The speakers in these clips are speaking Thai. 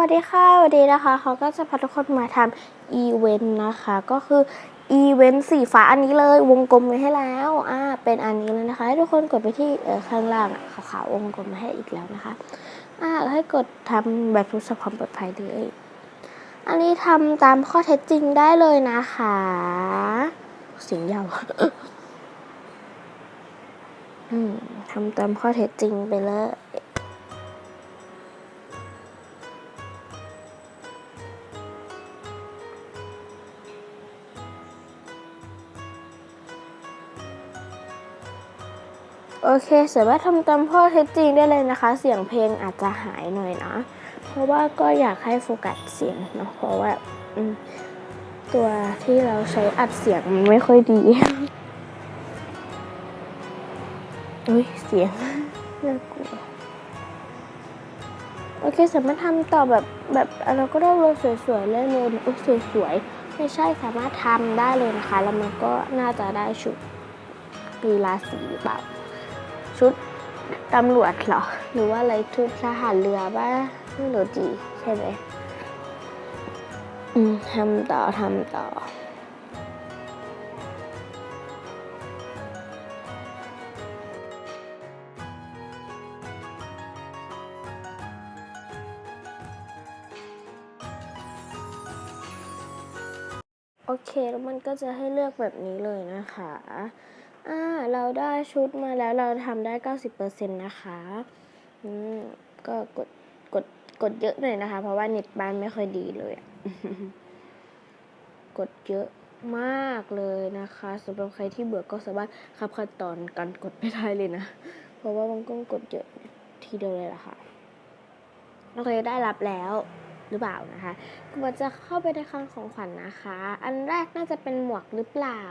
วัสดีค่ะสวัสดีนะคะเขาก็จะพาทุกคนมาทำอีเวนต์นะคะ ก็คืออีเวนต์สีฟ้าอันนี้เลยวงกลมไว้ให้แล้วอ่าเป็นอันนี้เลยนะคะให้ทุกคนกดไปที่เออข้างล่างขาวๆวงกลมมาให้อีกแล้วนะคะอ่าให้กดทำแบบทดสอบความปลอดภัยเลยอันนี้ทำตามข้อเท็จจริงได้เลยนะคะ เสียงยาวอืมทำตามข้อเท็จจริงไปเลย โอเคสามารถทำตามข้อเท็จจริงได้เลยนะคะ เสียงเพลงอาจจะหายหน่อยนะ เพราะว่าก็อยากให้โฟกัสเสียงเนาะเพราะว่าตัวที่เราใช้อัดเสียงมันไม่ค่อยดีอุ้ยเสียงน่ากลัวโอเคสามารถทำต่อแบบแบบเราก็ได้เลสวยๆเล่นเลยอุ๊ยสวยๆไม่ใช่สามารถทำได้เลยนะคะ แล้วมันก็น่าจะได้ชุดกีฬาสีหรือเปล่า ชุดตำรวจเหรอ หรือว่าอะไรชุดทหารเรือบ้าไม่รู้จีใช่ไหมอืมทำต่อทำต่อโอเค แล้วมันก็จะให้เลือกแบบนี้เลยนะคะ อ่าเราได้ชุดมาแล้วเราทำได้90%นะคะอืมก็กดกดกดเยอะหน่อยนะคะ เพราะว่าเน็ตบ้านไม่ค่อยดีเลยอะกดเยอะมากเลยนะคะสำหรับใครที่เบื่อก็สามารถขับขั้นตอนการกดไปได้เลยนะ เพราะว่ามันก็กดเยอะทีเดียวเลยล่ะค่ะโอเคได้รับแล้วหรือเปล่านะคะก็จะเข้าไปในคลังของขวัญนนะคะ อันแรกน่าจะเป็นหมวกหรือเปล่า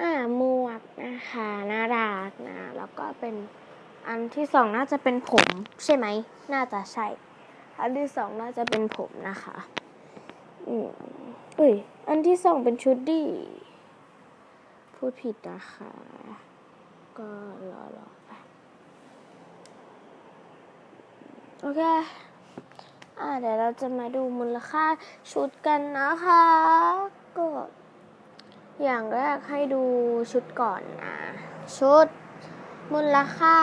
อ่าหมวกนะคะน่ารักนะ แล้วก็เป็นอันที่สองน่าจะเป็นผมใช่ไหม น่าจะใช่ อันที่สองน่าจะเป็นผมนะคะอืมอุ้ย อันที่สองเป็นชุดดี พูดผิดนะคะ ก็รอรอไปโอเค อ่าเดี๋ยวเราจะมาดูมูลค่าชุดกันนะคะ ก็ อย่างแรกให้ดูชุดก่อนนะชุดมูลค่า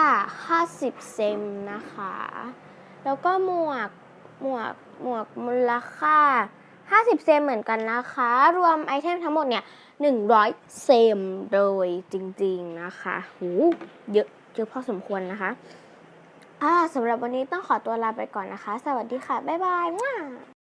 50 เซนนะคะ แล้วก็หมวกหมวกหมวกมูลค่า 50 เซนเหมือนกันนะคะ รวมไอเทมทั้งหมดเนี่ย 100 เซมโดยจริงๆนะคะหูเยอะเยอะพอสมควรนะคะอ่าสำหรับวันนี้ต้องขอตัวลาไปก่อนนะคะ สวัสดีค่ะ บ๊ายบายว้า